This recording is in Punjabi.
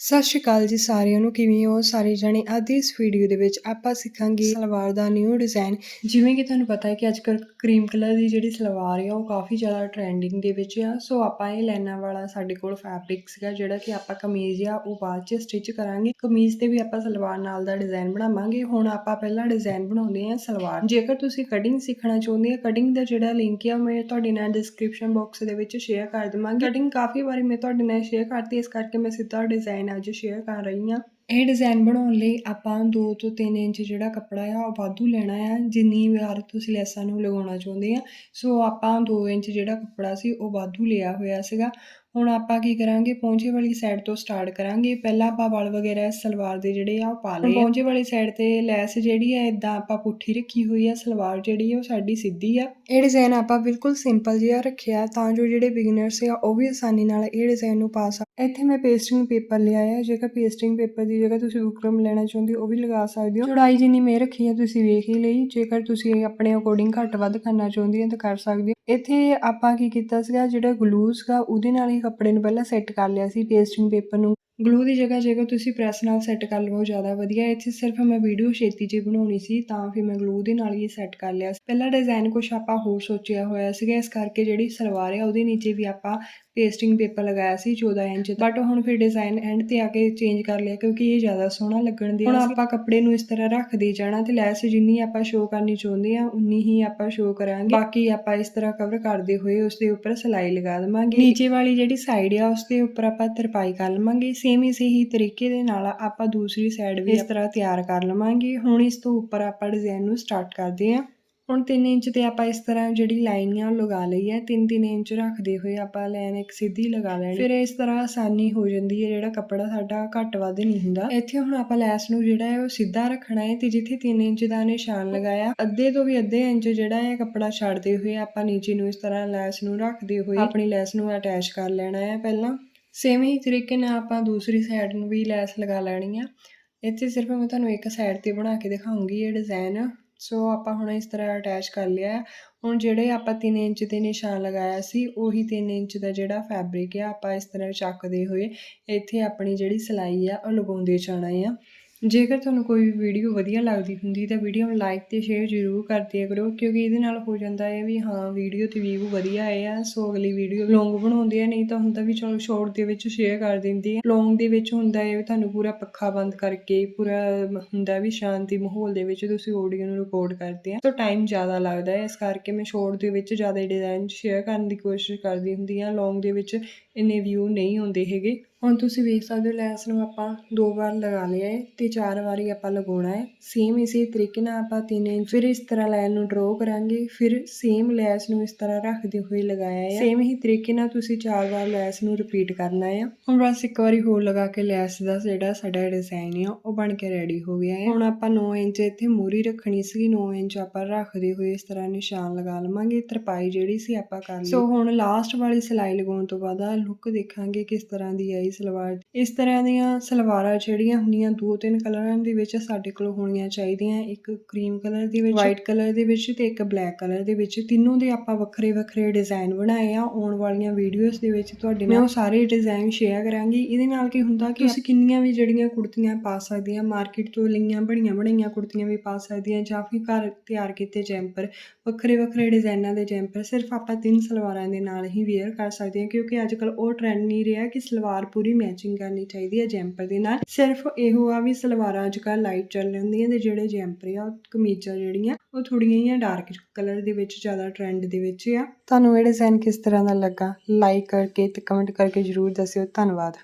ਸਤਿ ਸ਼੍ਰੀ ਅਕਾਲ ਜੀ ਸਾਰਿਆਂ ਨੂੰ, ਕਿਵੇਂ ਹੋ? ਸਾਰੇ ਜਣੇ ਅੱਜ ਇਸ ਵੀਡੀਓ ਦੇ ਵਿੱਚ ਆਪਾਂ ਸਿੱਖਾਂਗੇ ਸਲਵਾਰ ਦਾ ਨਿਊ ਡਿਜ਼ਾਈਨ ਜਿਵੇਂ ਕਿ ਤੁਹਾਨੂੰ ਪਤਾ ਹੈ ਕਿ ਅੱਜਕੱਲ ਕਰੀਮ ਕਲਰ ਦੀ ਜਿਹੜੀ ਸਲਵਾਰ ਆ, ਉਹ ਕਾਫੀ ਜ਼ਿਆਦਾ ਟ੍ਰੈਂਡਿੰਗ ਦੇ ਵਿੱਚ ਆ। ਸੋ ਆਪਾਂ ਇਹ ਲਾਈਨਾਂ ਵਾਲਾ ਸਾਡੇ ਕੋਲ ਫੈਬਰਿਕ ਸੀਗਾ, ਜਿਹੜਾ ਕਿ ਆਪਾਂ ਕਮੀਜ਼ ਆ, ਉਹ ਬਾਅਦ ਚ ਸਟਿਚ ਕਰਾਂਗੇ। ਕਮੀਜ਼ ਤੇ ਵੀ ਆਪਾਂ ਸਲਵਾਰ ਨਾਲ ਦਾ ਡਿਜ਼ਾਈਨ ਬਣਾਵਾਂਗੇ। ਹੁਣ ਆਪਾਂ ਪਹਿਲਾਂ ਡਿਜ਼ਾਈਨ ਬਣਾਉਂਦੇ ਆ ਸਲਵਾਰ। ਜੇਕਰ ਤੁਸੀਂ ਕਟਿੰਗ ਸਿੱਖਣਾ ਚਾਹੁੰਦੇ ਆ ਕਟਿੰਗ ਦਾ ਜਿਹੜਾ ਲਿੰਕ ਆ ਮੈਂ ਤੁਹਾਡੇ ਨਾਲ ਡਿਸਕ੍ਰਿਪਸ਼ਨ ਬਾਕਸ ਦੇ ਵਿੱਚ ਸ਼ੇਅਰ ਕਰ ਦਵਾਂਗੀ। ਕਟਿੰਗ ਕਾਫੀ ਵਾਰੀ ਮੈਂ ਤੁਹਾਡੇ ਨਾਲ ਸ਼ੇਅਰ ਕਰਤੀ, ਇਸ ਕਰਕੇ ਮੈਂ ਸਿੱਧਾ ਡਿਜ਼ਾਈਨ ਅੱਜ ਸ਼ੇਅਰ ਕਰ ਰਹੀ ਹਾਂ। ਇਹ ਡਿਜ਼ਾਈਨ ਬਣਾਉਣ ਲਈ ਆਪਾਂ 2 ਤੋਂ 3 ਇੰਚ ਜਿਹੜਾ ਕੱਪੜਾ ਆ ਉਹ ਵਾਧੂ ਲੈਣਾ ਆ। ਜਿੰਨੀ ਵਾਰ ਤੁਸੀਂ ਲੈਸਾਂ ਨੂੰ ਲਗਾਉਣਾ ਚਾਹੁੰਦੇ ਆ। ਸੋ ਆਪਾਂ 2 ਇੰਚ ਜਿਹੜਾ ਕੱਪੜਾ ਸੀ ਉਹ ਵਾਧੂ ਲਿਆ ਹੋਇਆ ਸੀਗਾ। ਹੁਣ ਆਪਾਂ ਕੀ ਕਰਾਂਗੇ? ਪੌਂਚੇ ਵਾਲੀ ਸਾਈਡ ਤੋਂ ਸਟਾਰਟ ਕਰਾਂਗੇ। ਪਹਿਲਾਂ ਆਪਾਂ ਵਲ ਵਗੈਰਾ ਇਸ ਸਲਵਾਰ ਦੇ ਜਿਹੜੇ ਆ ਉਹ ਪਾ ਲਏ। ਪੌਂਚੇ ਵਾਲੀ ਸਾਈਡ ਤੇ ਲੈਸ ਜਿਹੜੀ ਆ ਇਦਾਂ ਆਪਾਂ ਪੁੱਠੀ ਰੱਖੀ ਹੋਈ ਆ। ਸਲਵਾਰ ਜਿਹੜੀ ਆ ਉਹ ਸਾਡੀ ਸਿੱਧੀ ਆ। ਇਹ ਡਿਜ਼ਾਈਨ ਆਪਾਂ ਬਿਲਕੁਲ ਸਿੰਪਲ ਜਿਹਾ ਰੱਖਿਆ। ਤਾਂ ਜੋ ਜਿਹੜੇ ਬਿਗਨਰਸ ਆ ਉਹ ਵੀ ਆਸਾਨੀ ਨਾਲ ਇਹ ਡਿਜ਼ਾਈਨ ਨੂੰ ਪਾ ਸਕਣ। ਇੱਥੇ ਮੈਂ ਪੇਸਟਿੰਗ ਪੇਪਰ ਲਿਆ ਹੈ ਜੇਕਰ ਪੇਸਟਿੰਗ ਪੇਪਰ ਦੀ ਜਗ੍ਹਾ ਤੁਸੀਂ ਬੁਕਰਮ ਲੈਣਾ ਚਾਹੁੰਦੇ ਹੋ, ਉਹ ਵੀ ਲਗਾ ਸਕਦੇ ਹੋ। ਚੌੜਾਈ ਜਿੰਨੀ ਮੈਂ ਰੱਖੀ ਹੈ ਤੁਸੀਂ ਵੇਖ ਹੀ ਲਈ। ਜੇਕਰ ਤੁਸੀਂ ਆਪਣੇ ਅਕੋਰਡਿੰਗ ਘੱਟ ਵੱਧ ਕਰਨਾ ਚਾਹੁੰਦੇ ਹੋ, ਤਾਂ ਕਰ ਸਕਦੇ ਹੋ। ਇੱਥੇ ਆਪਾਂ ਕੀ ਕੀਤਾ ਸੀਗਾ, ਜਿਹੜਾ ਗਲੂ ਸੀਗਾ, ਉਹਦੇ ਨਾਲ ਹੀ ਕੱਪੜੇ ਨੂੰ ਪਹਿਲਾਂ ਸੈੱਟ ਕਰ ਲਿਆ ਸੀ ਪੇਸਟਿੰਗ ਪੇਪਰ ਨੂੰ। ਗਲੂ ਦੀ ਜਗ੍ਹਾ ਜੇਕਰ ਤੁਸੀਂ ਪ੍ਰੈਸ ਨਾਲ ਸੈੱਟ ਕਰ ਲਵੋ, ਜ਼ਿਆਦਾ ਵਧੀਆ। ਇੱਥੇ ਸਿਰਫ ਮੈਂ ਵੀਡੀਓ ਛੇਤੀ ਜਿਹੀ ਬਣਾਉਣੀ ਸੀ, ਤਾਂ ਫਿਰ ਮੈਂ ਗਲੂ ਦੇ ਨਾਲ ਹੀ ਸੈੱਟ ਕਰ ਲਿਆ ਸੀ। ਪਹਿਲਾ ਡਿਜ਼ਾਈਨ ਕੁਛ ਆਪਾਂ ਹੋਰ ਸੋਚਿਆ ਹੋਇਆ ਸੀਗਾ, ਇਸ ਕਰਕੇ ਜਿਹੜੀ ਸਲਵਾਰ ਹੈ ਉਹਦੇ ਨੀਚੇ ਵੀ ਆਪਾਂ ਪੇਸਟਿੰਗ ਪੇਪਰ ਲਗਾਇਆ ਸੀ 14 ਇੰਚ ਬਟ ਹੁਣ ਫਿਰ ਡਿਜ਼ਾਈਨ ਐਂਡ ਤੇ ਆ ਕੇ ਚੇਂਜ ਕਰ ਲਿਆ ਕਿਉਂਕਿ ਇਹ ਜ਼ਿਆਦਾ ਸੋਹਣਾ ਲੱਗਣ ਦੀ ਹੁਣ ਆਪਾਂ ਕੱਪੜੇ ਨੂੰ ਇਸ ਤਰ੍ਹਾਂ ਰੱਖਦੇ ਜਾਣਾ ਤੇ ਲੈਸ ਜਿੰਨੀ ਆਪਾਂ ਸ਼ੋਅ ਕਰਨੀ ਚਾਹੁੰਦੇ ਆ ਉਨੀ ਹੀ ਆਪਾਂ ਸ਼ੋਅ ਕਰਾਂਗੇ। ਬਾਕੀ ਆਪਾਂ ਇਸ ਤਰ੍ਹਾਂ ਕਵਰ ਕਰਦੇ ਹੋਏ ਉਸ ਦੇ ਉੱਪਰ ਸਿਲਾਈ ਲਗਾ ਦਵਾਂਗੇ। ਨੀਚੇ ਵਾਲੀ ਜਿਹੜੀ ਸਾਈਡ ਆ ਉਸ ਦੇ ਉੱਪਰ ਆਪਾਂ ਤਰਪਾਈ ਕਰ ਲਵਾਂਗੇ। ਸੇਮ ਇਸੇ ਹੀ ਤਰੀਕੇ ਦੇ ਨਾਲ ਆਪਾਂ ਦੂਸਰੀ ਸਾਈਡ ਵੀ ਇਸ ਤਰ੍ਹਾਂ ਤਿਆਰ ਕਰ ਲਵਾਂਗੇ। ਹੁਣ ਇਸ ਤੋਂ ਉੱਪਰ ਆਪਾਂ ਡਿਜ਼ਾਈਨ ਨੂੰ ਸਟਾਰਟ ਕਰਦੇ ਹਾਂ। ਹੁਣ 3 ਇੰਚ ਤੇ ਆਪਾਂ ਇਸ ਤਰ੍ਹਾਂ ਜਿਹੜੀ ਲਾਈਨ ਆ ਉਹ ਲਗਾ ਲਈ ਹੈ। 3-3 ਇੰਚ ਰੱਖਦੇ ਹੋਏ ਆਪਾਂ ਲਾਈਨ ਇੱਕ ਸਿੱਧੀ ਲਗਾ ਲੈਣੀ। ਫਿਰ ਇਸ ਤਰ੍ਹਾਂ ਆਸਾਨੀ ਹੋ ਜਾਂਦੀ ਹੈ। ਜਿਹੜਾ ਕੱਪੜਾ ਸਾਡਾ ਘੱਟ ਵੱਧ ਨਹੀਂ ਹੁੰਦਾ। ਇੱਥੇ ਹੁਣ ਆਪਾਂ ਲੈਸ ਨੂੰ ਜਿਹੜਾ ਹੈ ਉਹ ਸਿੱਧਾ ਰੱਖਣਾ ਹੈ ਤੇ ਜਿੱਥੇ 3 ਇੰਚ ਦਾ ਨਿਸ਼ਾਨ ਲਗਾਇਆ, ਅੱਧੇ ਤੋਂ ਵੀ ਅੱਧੇ ਇੰਚ ਜਿਹੜਾ ਹੈ ਕੱਪੜਾ ਛੱਡਦੇ ਹੋਏ ਆਪਾਂ ਨੀਚੇ ਨੂੰ ਇਸ ਤਰ੍ਹਾਂ ਲੈਸ ਨੂੰ ਰੱਖਦੇ ਹੋਏ ਆਪਣੀ ਲੈਸ ਨੂੰ ਅਟੈਚ ਕਰ ਲੈਣਾ ਹੈ ਪਹਿਲਾਂ। ਸੇਮ ਹੀ ਤਰੀਕੇ ਨਾਲ ਆਪਾਂ ਦੂਸਰੀ ਸਾਈਡ ਨੂੰ ਵੀ ਲੈਸ ਲਗਾ ਲੈਣੀ ਆ। ਇੱਥੇ ਸਿਰਫ ਮੈਂ ਤੁਹਾਨੂੰ ਇੱਕ ਸਾਈਡ ਤੇ ਬਣਾ ਕੇ ਦਿਖਾਉਂਗੀ। ਇਹ ਡਿਜ਼ਾਈਨ ਸੋ ਆਪਾਂ ਹੁਣ ਇਸ ਤਰ੍ਹਾਂ ਅਟੈਚ ਕਰ ਲਿਆ ਹੈ। ਹੁਣ ਜਿਹੜੇ ਆਪਾਂ 3 ਇੰਚ ਦੇ ਨਿਸ਼ਾਨ ਲਗਾਇਆ ਸੀ, ਉਹੀ 3 ਇੰਚ ਦਾ ਜਿਹੜਾ ਫੈਬਰਿਕ ਆ, ਆਪਾਂ ਇਸ ਤਰ੍ਹਾਂ ਚੱਕਦੇ ਹੋਏ ਇੱਥੇ ਆਪਣੀ ਜਿਹੜੀ ਸਿਲਾਈ ਆ, ਉਹ ਲਗਾਉਂਦੇ ਜਾਣਾ ਆ ਜੇਕਰ ਤੁਹਾਨੂੰ ਕੋਈ ਵੀਡੀਓ ਵਧੀਆ ਲੱਗਦੀ ਹੁੰਦੀ, ਤਾਂ ਵੀਡੀਓ ਨੂੰ ਲਾਈਕ ਤੇ ਸ਼ੇਅਰ ਜ਼ਰੂਰ ਕਰ ਦਿਆ ਕਰੋ, ਕਿਉਂਕਿ ਇਹਦੇ ਨਾਲ ਹੋ ਜਾਂਦਾ ਹੈ ਵੀ ਹਾਂ ਵੀਡੀਓ ਤੇ ਵਿਊ ਵਧੀਆ ਆਏ ਆ ਸੋ ਅਗਲੀ ਵੀਡੀਓ ਲੌਂਗ ਬਣਾਉਂਦੇ ਆ, ਨਹੀਂ ਤਾਂ ਹੁੰਦਾ ਵੀ ਚਲੋ ਸ਼ਾਰਟ ਦੇ ਵਿੱਚ ਸ਼ੇਅਰ ਕਰ ਦਿੰਦੀ ਆ। ਲੌਂਗ ਦੇ ਵਿੱਚ ਹੁੰਦਾ ਹੈ ਵੀ ਤੁਹਾਨੂੰ ਪੂਰਾ ਪੱਖਾ ਬੰਦ ਕਰਕੇ, ਪੂਰਾ ਹੁੰਦਾ ਵੀ ਸ਼ਾਂਤੀ ਮਾਹੌਲ ਦੇ ਵਿੱਚ ਤੁਸੀਂ ਆਡੀਓ ਨੂੰ ਰਿਕਾਰਡ ਕਰਦੇ ਆ। ਤਾਂ ਟਾਈਮ ਜ਼ਿਆਦਾ ਲੱਗਦਾ ਹੈ, ਇਸ ਕਰਕੇ ਮੈਂ ਸ਼ਾਰਟ ਦੇ ਵਿੱਚ ਜ਼ਿਆਦਾ ਡਿਜ਼ਾਈਨ ਸ਼ੇਅਰ ਕਰਨ ਦੀ ਕੋਸ਼ਿਸ਼ ਕਰਦੀ ਹੁੰਦੀ ਆ। ਲੌਂਗ ਦੇ ਵਿੱਚ ਇੰਨੇ ਵਿਊ ਨਹੀਂ ਹੁੰਦੇ ਹੈਗੇ। ਹੁਣ ਤੁਸੀਂ ਵੇਖ ਸਕਦੇ ਹੋ ਲੈਸ ਨੂੰ ਆਪਾਂ ਦੋ ਵਾਰ ਲਗਾ ਲਿਆ ਹੈ ਤੇ ਚਾਰ ਵਾਰੀ ਆਪਾਂ ਲਗਾਉਣਾ ਹੈ। ਸੇਮ ਇਸੇ ਤਰੀਕੇ ਨਾਲ ਆਪਾਂ 3 ਇੰਚ ਫਿਰ ਇਸ ਤਰ੍ਹਾਂ ਲਾਈਨ ਨੂੰ ਡਰਾ ਕਰਾਂਗੇ। ਫਿਰ ਸੇਮ ਲੈਸ ਨੂੰ ਇਸ ਤਰ੍ਹਾਂ ਰੱਖਦੇ ਹੋਏ ਲਗਾਇਆ ਹੈ। ਸੇਮ ਹੀ ਤਰੀਕੇ ਨਾਲ ਤੁਸੀਂ ਚਾਰ ਵਾਰ ਲੈਸ ਨੂੰ ਰਿਪੀਟ ਕਰਨਾ ਹੈ। ਹੁਣ ਬਸ ਇੱਕ ਵਾਰੀ ਹੋਰ ਲਗਾ ਕੇ ਲੈਸ ਦਾ ਜਿਹੜਾ ਸਾਡਾ ਡਿਜ਼ਾਈਨ ਆ, ਉਹ ਬਣ ਕੇ ਰੈਡੀ ਹੋ ਗਿਆ ਹੈ। ਹੁਣ ਆਪਾਂ 9 ਇੰਚ ਇੱਥੇ ਮੂਰੀ ਰੱਖਣੀ ਸੀਗੀ। 9 ਇੰਚ ਆਪਾਂ ਰੱਖਦੇ ਹੋਏ ਇਸ ਤਰ੍ਹਾਂ ਨਿਸ਼ਾਨ ਲਗਾ ਲਵਾਂਗੇ। ਤਰਪਾਈ ਜਿਹੜੀ ਸੀ ਆਪਾਂ ਕਰ ਲਈ। ਸੋ ਹੁਣ ਲਾਸਟ ਵਾਲੀ ਸਿਲਾਈ ਲਗਾਉਣ ਤੋਂ ਬਾਅਦ ਲੁੱਕ ਦੇਖਾਂਗੇ ਕਿਸ ਤਰ੍ਹਾਂ ਦੀ ਆਈ ਸਲਵਾਰ ਇਸ ਤਰ੍ਹਾਂ ਦੀਆਂ ਸਲਵਾਰਾਂ ਜਿਹੜੀਆਂ ਹੁੰਦੀਆਂ ਦੋ ਤਿੰਨ ਕਲਰਾਂ ਦੇ ਵਿੱਚ ਸਾਡੇ ਕੋਲ ਹੋਣੀਆਂ ਚਾਹੀਦੀਆਂ। ਇੱਕ ਕਰੀਮ ਕਲਰ ਦੇ ਵਿੱਚ ਵਾਈਟ ਕਲਰ ਦੇ ਵਿੱਚ ਤੇ ਇੱਕ ਬਲੈਕ ਕਲਰ ਦੇ ਵਿੱਚ। ਤਿੰਨੋਂ ਦੇ ਆਪਾਂ ਵੱਖਰੇ ਵੱਖਰੇ ਡਿਜ਼ਾਈਨ ਬਣਾਏ ਆ। ਆਉਣ ਵਾਲੀਆਂ ਵੀਡੀਓਜ਼ ਦੇ ਵਿੱਚ ਤੁਹਾਡੇ ਨਾਲ ਉਹ ਸਾਰੇ ਡਿਜ਼ਾਈਨ ਸ਼ੇਅਰ ਕਰਾਂਗੀ। ਇਹਦੇ ਨਾਲ ਕੀ ਹੁੰਦਾ ਕਿ ਤੁਸੀਂ ਕਿੰਨੀਆਂ ਵੀ ਜਿਹੜੀਆਂ ਕੁੜਤੀਆਂ ਪਾ ਸਕਦੀਆਂ ਮਾਰਕੀਟ ਤੋਂ ਲਈਆਂ ਬਣੀਆਂ ਬਣਾਈਆਂ ਕੁੜਤੀਆਂ ਵੀ ਪਾ ਸਕਦੀਆਂ ਜਾਂ ਫਿਰ ਘਰ ਤਿਆਰ ਕੀਤੇ ਜੈਂਪਰ ਵੱਖਰੇ ਵੱਖਰੇ ਡਿਜ਼ਾਈਨਾਂ ਦੇ ਜੈਂਪਰ ਸਿਰਫ ਆਪਾਂ ਤਿੰਨ ਸਲਵਾਰਾਂ ਦੇ ਨਾਲ ਹੀ ਵੇਅਰ ਕਰ ਸਕਦੇ ਹਾਂ। ਕਿਉਂਕਿ ਅੱਜ ਕੱਲ ਉਹ ਟ੍ਰੈਂਡ ਨਹੀਂ ਰਿਹਾ ਕਿ ਸਲਵਾਰ ਪੂਰੀ ਮੈਚਿੰਗ ਕਰਨੀ ਚਾਹੀਦੀ ਹੈ ਜੈਂਪਰ ਦੇ ਨਾਲ। ਸਿਰਫ ਇਹੋ ਆ ਵੀ ਸਲਵਾਰਾਂ ਅੱਜ ਕੱਲ ਲਾਈਟ ਚੱਲ ਜਾਂਦੀਆਂ ਤੇ ਜਿਹੜੇ ਜੈਂਪਰ ਆ ਉਹ ਕਮੀਜ਼ਾਂ ਜਿਹੜੀਆਂ, ਉਹ ਥੋੜੀਆਂ ਹੀ ਡਾਰਕ ਕਲਰ ਦੇ ਵਿੱਚ, ਜ਼ਿਆਦਾ ਟ੍ਰੈਂਡ ਦੇ ਵਿੱਚ ਆ। ਤੁਹਾਨੂੰ ਇਹ ਡਿਜ਼ਾਈਨ ਕਿਸ ਤਰ੍ਹਾਂ ਦਾ ਲੱਗਾ? ਲਾਈਕ ਕਰਕੇ ਤੇ ਕਮੈਂਟ ਕਰਕੇ ਜਰੂਰ ਦੱਸਿਓ। ਧੰਨਵਾਦ।